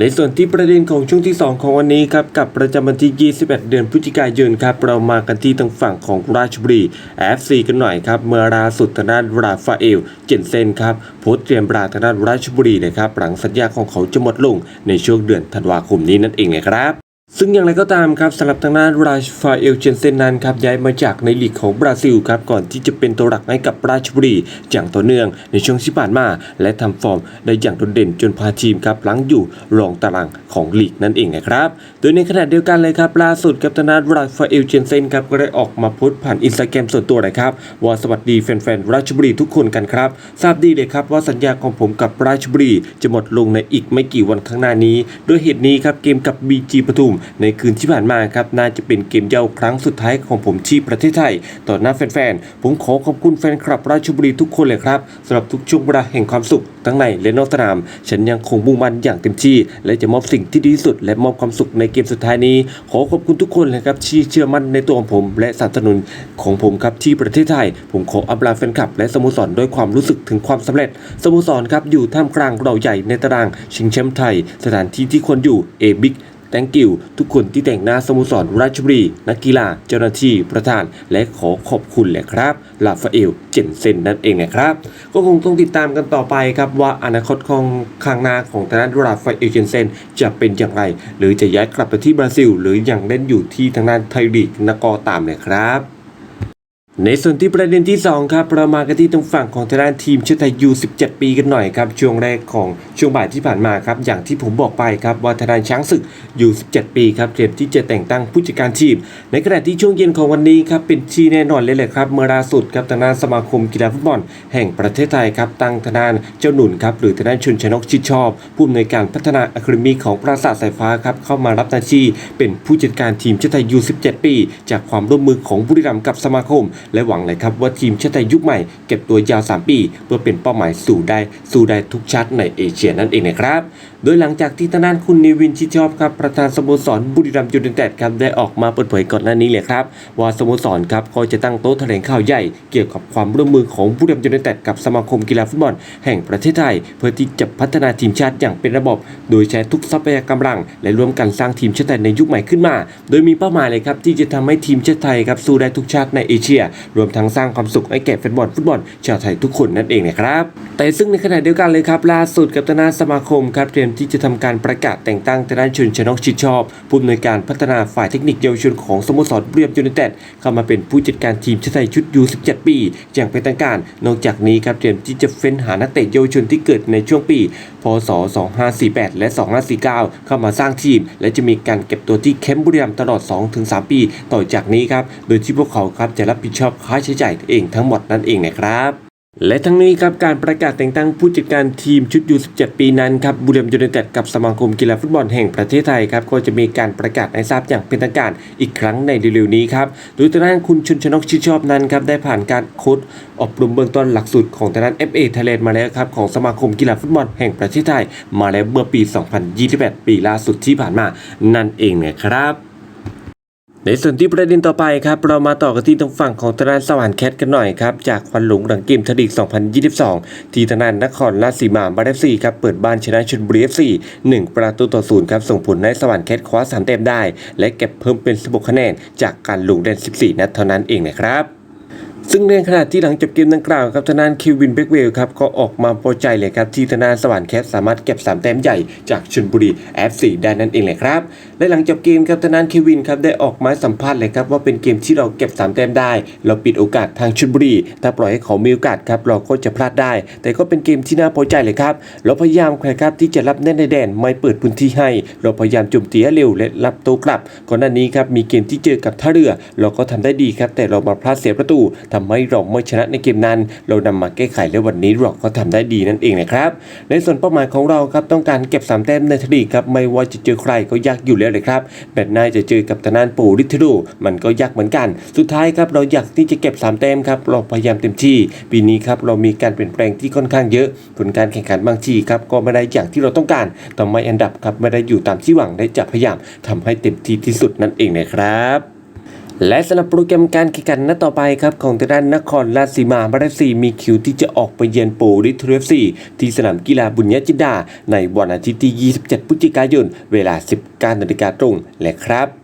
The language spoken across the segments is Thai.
ในส่วนที่ประเด็นของช่วงที่ 2 ของวันนี้ครับกับประจำวันที่ 21 เดือนพฤศจิกายนครับเรามากันที่ทางฝั่งของราชบุรี FC กันหน่อยครับเมื่อราสุดทางด้านราฟาเอล เจนเซนครับโพสเตรียมราทางด้านราชบุรีนะครับหลังสัญญาของเขาจะหมดลงในช่วงเดือนธันวาคมนี้นั่นเองนะครับ ซึ่งอย่างไรก็ตามครับสำหรับทางด้านราชฟาเอลเจนเซนนั้นครับย้ายมาจากในลีกของบราซิลครับก่อนที่จะเป็นตัวหลักให้กับราชบุรีอย่างต่อเนื่องในช่วงที่ผ่านมาและทำฟอร์มได้อย่างโดดเด่นจนพาทีมครับหลังอยู่รองตารางของลีกนั่นเองนะครับ โดยในขณะเดียวกันเลยครับล่าสุดครับทางด้านราชฟาเอลเจนเซนครับก็ได้ออกมาโพสต์ผ่านอินสตาแกรมส่วนตัวนะครับว่าสวัสดีแฟนๆราชบุรีทุกคนกันครับทราบดีเลยครับว่าสัญญาของผมกับราชบุรีจะหมดลงในอีกไม่กี่วันข้างหน้านี้ โดยเหตุนี้ครับเกมกับ BG ปทุมในคืนที่ผ่านมาครับน่าจะเป็นเกมเย้าครั้งสุดท้ายของผมที่ประเทศไทย ต่อหน้าแฟนๆ ผมขอขอบคุณแฟนคลับราชบุรีทุกคนเลยครับสำหรับทุกช่วงเวลาแห่งความสุขทั้งในและนอกสนาม ฉันยังคงมุ่งมั่นอย่างเต็มที่ และจะมอบสิ่งที่ดีที่สุด และมอบความสุขในเกมสุดท้ายนี้ ขอขอบคุณทุกคนเลยครับที่เชื่อมั่นในตัวของผม และสนับสนุนของผมครับที่ประเทศไทย ผมขออัปลาแฟนคลับ และสโมสรด้วยความรู้สึกถึงความสำเร็จสโมสรครับอยู่ท่ามกลางเราใหญ่ในตาราง ชิงแชมป์ไทย สถานที่ที่ควรอยู่เอบิก thank you ทุกคนที่แต่งหน้าสโมสรราชบุรี นักกีฬา เจ้าหน้าที่ประธาน และขอขอบคุณแหละครับลาฟาเอลเจนเซนนั่นเองนะครับ ก็คงต้องติดตามกันต่อไปครับว่าอนาคตของข้างหน้าของทางด้านลาฟาเอลเจนเซนจะเป็นอย่างไร หรือจะย้ายกลับไปที่บราซิล หรือยังเล่นอยู่ที่ทางด้านไทยลีกนกอตามเลยครับ ในส่วนที่ประเด็นที่ 2 ครับเรามากันที่ตรงฝั่งของทางด้านทีมชาติไทยยู17 ปีกันหน่อยครับ ช่วงแรกของช่วงบ่ายที่ผ่านมาครับ อย่างที่ผมบอกไปครับว่าทางด้านช้างศึกยู17 ปีครับเตรียมที่จะแต่งตั้งผู้จัดการทีม ในขณะที่ช่วงเย็นของวันนี้ครับเป็นที่แน่นอนเลยแหละครับ เมื่อล่าสุดครับทางด้านสมาคมกีฬาฟุตบอลแห่งประเทศไทยครับตั้งทางด้านเจ้าหนุนครับหรือทางด้านชนชนกชิดชอบ ผู้อำนวยการพัฒนาอะคาเดมีของปราสาทสายฟ้าครับเข้ามารับหน้าที่เป็นผู้จัดการทีมชาติไทยยู17 ปี จากความร่วมมือของบุรีรัมย์กับสมาคมและหวังเลยครับว่าทีมชาติไทยยุคใหม่เก็บตัวยาว 3 ปี เพื่อเป็นเป้าหมายสู่ได้สู่ได้ทุกชาติในเอเชียนั่นเองนะครับ โดยหลังจากที่ทางด้านคุณนิวินชิดชอบครับประธานสโมสรบุรีรัมย์ยูไนเต็ดครับได้ออกมาเปิดเผยก่อนหน้านี้เลยครับว่าสโมสรครับก็จะตั้งโต๊ะแถลงข่าวใหญ่เกี่ยวกับความร่วมมือของบุรีรัมย์ยูไนเต็ดกับสมาคมกีฬาฟุตบอลแห่งประเทศไทย เพื่อที่จะพัฒนาทีมชาติอย่างเป็นระบบ โดยใช้ทุกทรัพยากำลัง และร่วมกันสร้างทีมชาติไทยในยุคใหม่ขึ้นมา โดยมีเป้าหมายเลยครับที่จะทำให้ทีมชาติไทยครับสู้ได้ทุกชาติในเอเชียรวมทั้งสร้างความสุขให้แก่แฟนบอลฟุตบอลชาวไทยทุกคนนั่นเองนะครับแต่ซึ่งในขณะเดียวกันเลยครับล่าสุดกับทางด้านสมาคมครับเตรียมที่จะทำการประกาศแต่งตั้งทางด้านชนชนกชิดชอบผู้อำนวยการพัฒนาฝ่ายเทคนิคเยาวชนของสโมสรบุรีรัมย์ยูไนเต็ดเข้ามาเป็นผู้จัดการทีมชาติไทยชุดยู17 ปีอย่างเป็นทางการ นอกจากนี้ครับเตรียมที่จะเฟ้นหานักเตะเยาวชนที่เกิดในช่วงปี พศ 2548 และ 2549 เข้ามาสร้างทีม และจะมีการเก็บตัวที่แคมบุรีรัมตลอด 2-3 ปี ต่อจากนี้ครับ โดยที่พวกเขาครับจะรับผิดชชอบค่าใช้จ่ายเองทั้งหมดนั่นเองนะครับ และทั้งนี้ครับการประกาศแต่งตั้งผู้จัดการทีมชุดยู17 ปีนั้นครับบุรีรัมย์ยูไนเต็ดกับสมาคมกีฬาฟุตบอลแห่งประเทศไทยครับก็จะมีการประกาศให้ทราบอย่างเป็นทางการอีกครั้งในเร็วๆนี้ครับโดยทางด้านคุณชนชนกชิดชอบนั้นครับได้ผ่านการโค้ดอบรมเบื้องต้นหลักสูตรของทางด้าน FA Thailand มาแล้วครับของสมาคมกีฬาฟุตบอลแห่งประเทศไทย มาแล้วเมื่อปี 2028 ปีล่าสุดที่ผ่านมานั่นเองนะครับ ในส่วนที่ประเด็นต่อไปครับ เรามาต่อกันที่ทางฝั่งของทางด้านสวรรค์แคทกันหน่อยครับ จากควันหลงหลังเกมทลีก 2022 ที่ทนานนครราชสีมาบาร์เอฟซีครับ เปิดบ้านชนะชนบุรีเอฟซี1ประตูต่อศูนย์ครับ ส่งผลให้สวรรค์แคทคว้าสามแต้มได้ และเก็บเพิ่มเป็น 16 คะแนน จากการลงเล่น 14 นัดเท่านั้นเองนะครับ ซึ่งในขณะที่หลังจบเกมดังกล่าวครับทางด้านคิววินเบกเวลครับก็ออกมาพอใจเลยครับที่ทางด้านสวรรค์แคทสามารถเก็บ 3 แต้มใหญ่จากชลบุรี FC ได้นั่นเองเลยครับและหลังจบเกมครับทางด้านคิววินครับได้ออกมาสัมภาษณ์เลยครับว่าเป็นเกมที่เราเก็บ 3 แต้มได้ เราปิดโอกาสทางชลบุรี ถ้าปล่อยให้เขามีโอกาสครับเราก็จะพลาดได้ แต่ก็เป็นเกมที่น่าพอใจเลยครับเราพยายามครับที่จะรับแน่นในแดนไม่เปิดพื้นที่ให้ เราพยายามโจมตีให้เร็วและรับโตกลับก่อนหน้านี้ครับมีเกมที่เจอกับท่าเรือ เราก็ทำได้ดีครับแต่เรามาพลาดเสียประตูทำให้เราไม่ชนะในเกมนั้น เรานำมาแก้ไขและวันนี้เราก็ทำได้ดีนั่นเองนะครับ ในส่วนเป้าหมายของเราครับต้องการเก็บ3แต้มในทลีกครับไม่ว่าจะเจอใครก็ยากอยู่แล้วเลยครับแมตช์หน้าจะเจอกับทางด้านปูริทรูมันก็ยากเหมือนกัน สุดท้ายครับเราอยากที่จะเก็บ3แต้มครับเราพยายามเต็มที่ ปีนี้ครับเรามีการเปลี่ยนแปลงที่ค่อนข้างเยอะ ผลการแข่งขันบางทีครับก็ไม่ได้อย่างที่เราต้องการทำให้อันดับครับไม่ได้อยู่ตามที่หวังได้จะพยายามทำให้เต็มที่ที่สุดนั่นเองนะครับ และสำหรับโปรแกรมการแข่งขันนัดต่อไปครับของทางด้านนครราชสีมาบราซีมีคิวที่จะออกไปเยือนโปริทรเอฟซีที่สนามกีฬาบุญญจินดา ในวันอาทิตย์ที่ 27 พฤศจิกายน เวลา 19นาฬิกาตรงและครับ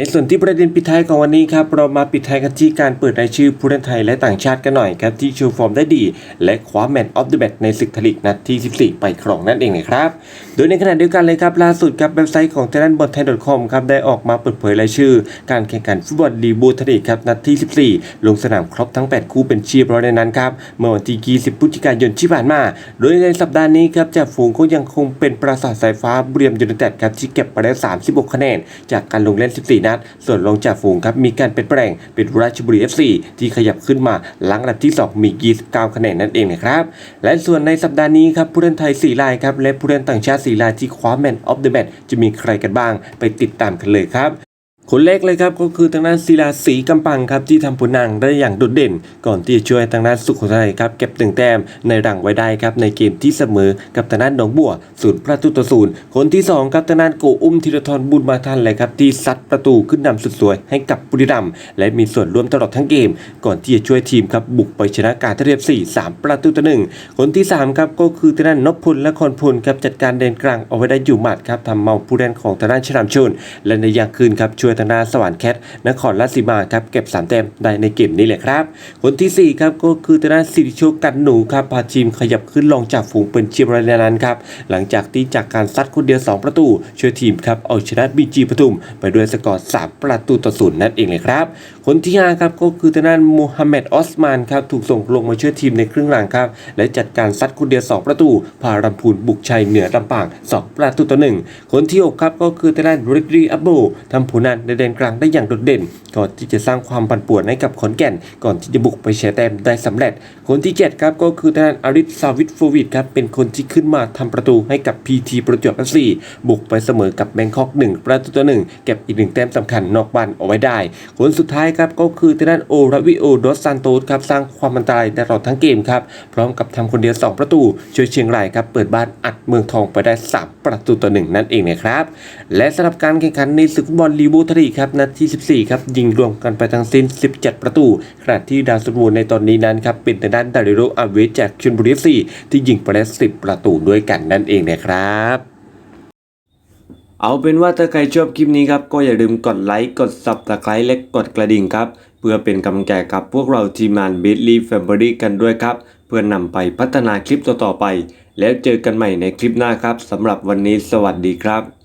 ในส่วนที่ประเด็นปิดท้ายของวันนี้ครับเรามาปิดท้ายกันที่การเปิดรายชื่อผู้เล่นไทยและต่างชาติกันหน่อยครับที่โชว์ฟอร์มได้ดี และคว้าแมนออฟเดอะแมตในศึกทลีกนัดที่ 14 ไปครองนั่นเองนะครับ โดยในขณะเดียวกันเลยครับล่าสุดครับเว็บไซต์ของ t ท a n บอลไทย .com ครับได้ออกมาเปิดเผยรายชื่อ การแข่งขันฟุตบอลลีบูทลีกครับนัดที่ 14 ลงสนามครบทั้ง 8 คู่เป็นเชียร์ร้อยในนั้นครับเมื่อวันที่20พฤศจิกายนที่ผ่านมา โดยในสัปดาห์นี้ครับจ่าฝูงก็ยังคงเป็นปราสาทสายฟ้าบุรีรัมย์ยูไนเต็ดครับที่เก็บไปได้36 คะแนน จากการลงเล่น 14นัดส่วนรองจ่าฝูงครับมีการเปลี่ยนแปลงเป็นราชบุรี FC ที่ขยับขึ้นมาหลังอันดับที่ 2 มี 29 คะแนนนั่นเองนะครับและส่วนในสัปดาห์นี้ครับผู้เล่นไทย 4 รายครับและผู้เล่นต่างชาติ 4 รายที่คว้าแมนออฟเดอะแมตช์จะมีใครกันบ้าง ไปติดตามกันเลยครับ คนแรกเลยครับก็คือทางด้านศิลาศรีกำปังครับที่ทำผลงานได้อย่างโดดเด่น ก่อนที่จะช่วยทางด้านสุโขทัยครับเก็บตึงแต้มในรังไว้ได้ครับในเกมที่เสมอกับทางด้านหนองบัวศูนย์ประตูต่อศูนย์คนที่สองครับทางด้านโกอุ้มธีรทรบุญมาทันเลยครับที่ซัดประตูขึ้นนำสุดสวยให้กับบุรีรัมย์และมีส่วนร่วมตลอดทั้งเกม ก่อนที่จะช่วยทีมครับบุกไปชนะการท่าเรือสี่สามประตูต่อหนึ่งคนที่สามครับก็คือทางด้านนพพลและคอนพลครับจัดการเดินกลางเอาไว้ได้อยู่หมัดครับทำเมาผู้เล่นของทางด้านชลามชนและในยามคืนครับช่วยทางด้านสวรรค์แคทนครราชสีมาครับเก็บ3แต้มได้ในเกมนี้แหละครับ คนที่ 4 ครับก็คือทางด้านสิริโชคกันหนูครับพาทีมขยับขึ้นลองจากฝูงเป็นเชียร์รายนั้นครับหลังจากที่จากการซัดคนเดียว 2 ประตู ช่วยทีมครับเอาชนะบีจีปทุม ไปด้วยสกอร์3ประตูต่อศูนย์นั่นเองเลยครับ คนที่5ครับก็คือทางด้านมูฮัมหมัดออสมานครับถูกส่งลงมาช่วยทีมในครึ่งหลังครับและจัดการซัดคนเดียว 2 ประตูพารัมพูนบุกชัยเหนือลำปาง 2 ประตูต่อหนึ่งคนที่ 6 ครับก็คือทางด้านริกรีอับโบทำผลงานในแดนกลางได้อย่างโดดเด่น ก่อนที่จะสร้างความปั่นป่วนให้กับขอนแก่น ก่อนที่จะบุกไปแชร์แต้มได้สำเร็จ คนที่ 7 ครับก็คือทางด้านอาริสซาวิทโฟวิดครับเป็นคนที่ขึ้นมาทำประตูให้กับพีทีประจวบเอฟซีบุกไปเสมอกับแบงคอก1ประตูต่อหนึ่งเก็บอีกหนึ่งแต้มสำคัญนอกบ้านเอาไว้ได้ คนสุดท้ายครับก็คือทางด้านโอราวิโอดอสซานโตสครับสร้างความอันตรายตลอดทั้งเกมครับพร้อมกับทำคนเดียว 2 ประตูช่วยเชียงรายครับเปิดบ้านอัดเมืองทองไปได้ 3 ประตูต่อหนึ่งนั่นเองนะครับและสำหรับการแข่งขันในศึกฟุตบอลลีบูทรีครับนัดที่ 14 ครับ ยิงรวมกันไปทั้งสิ้น 17 ประตู ขณะที่ดาวซันโวในตอนนี้นั้นครับ เป็นทางด้านดาริโรอาเวจจากชลบุรีซีที่ยิงไปได้10 ประตูด้วยกันนั่นเองนะครับเอาเป็นว่าถ้าใครชอบคลิปนี้ครับก็อย่าลืมกดไลค์กด subscribe และกดกระดิ่งครับ เพื่อเป็นกำลังใจกับพวกเราทีมงาน b i t l y Family กันด้วยครับ เพื่อนำไปพัฒนาคลิปต่อๆไป แล้วเจอกันใหม่ในคลิปหน้าครับสำหรับวันนี้สวัสดีครับ